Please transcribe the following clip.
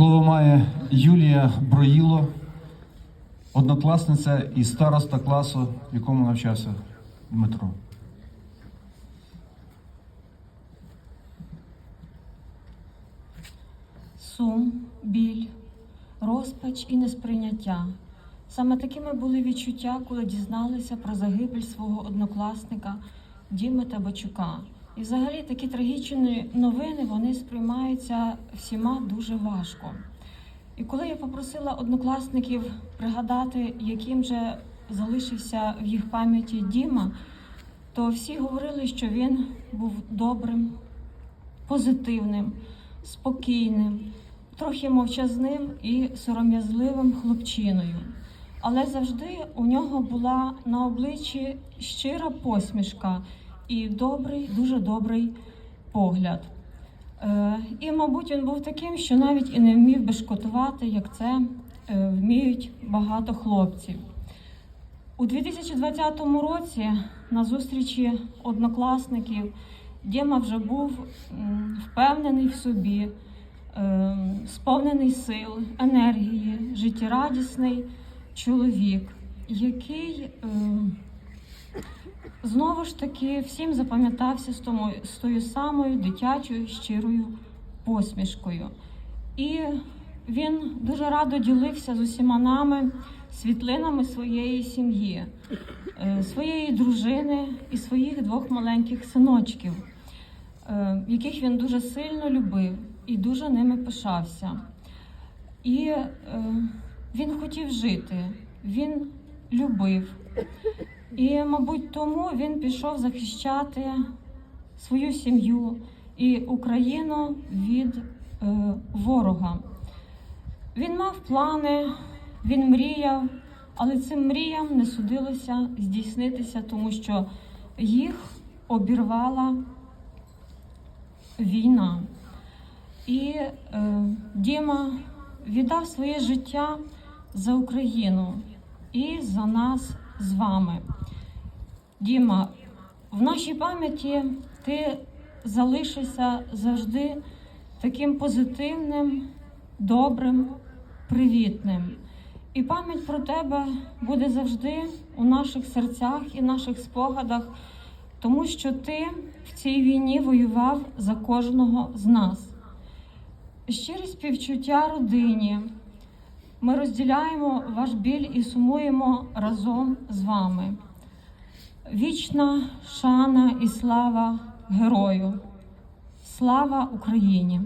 Слово має Юлія Броїло, однокласниця і староста класу, в якому навчався Дмитро. Сум, біль, розпач і несприйняття. Саме такими були відчуття, коли дізналися про загибель свого однокласника Діми Табачука. І взагалі такі трагічні новини вони сприймаються всіма дуже важко. І коли я попросила однокласників пригадати, яким же залишився в їх пам'яті Діма, то всі говорили, що він був добрим, позитивним, спокійним, трохи мовчазним і сором'язливим хлопчиною. Але завжди у нього була на обличчі щира посмішка і добрий, дуже добрий погляд. Е, і, мабуть, він був таким, що навіть і не вмів бешкотувати, як це е, вміють багато хлопців. У 2020 році на зустрічі однокласників Діма вже був впевнений в собі, е, сповнений сил, енергії, життєрадісний чоловік, який знову ж таки всім запам'ятався з, з тою самою дитячою щирою посмішкою. І він дуже радо ділився з усіма нами світлинами своєї сім'ї, е, своєї дружини і своїх двох маленьких синочків, е, яких він дуже сильно любив і дуже ними пишався. І е, він хотів жити, він любив. І, мабуть, тому він пішов захищати свою сім'ю і Україну від е, ворога. Він мав плани, він мріяв, але цим мріям не судилося здійснитися, тому що їх обірвала війна. І е, Діма віддав своє життя за Україну і за нас з вами. Діма, в нашій пам'яті ти залишишся завжди таким позитивним, добрим, привітним. І пам'ять про тебе буде завжди у наших серцях і наших спогадах, тому що ти в цій війні воював за кожного з нас. Щирі співчуття родині. Ми розділяємо ваш біль і сумуємо разом з вами. Вічна шана і слава герою. Слава Україні!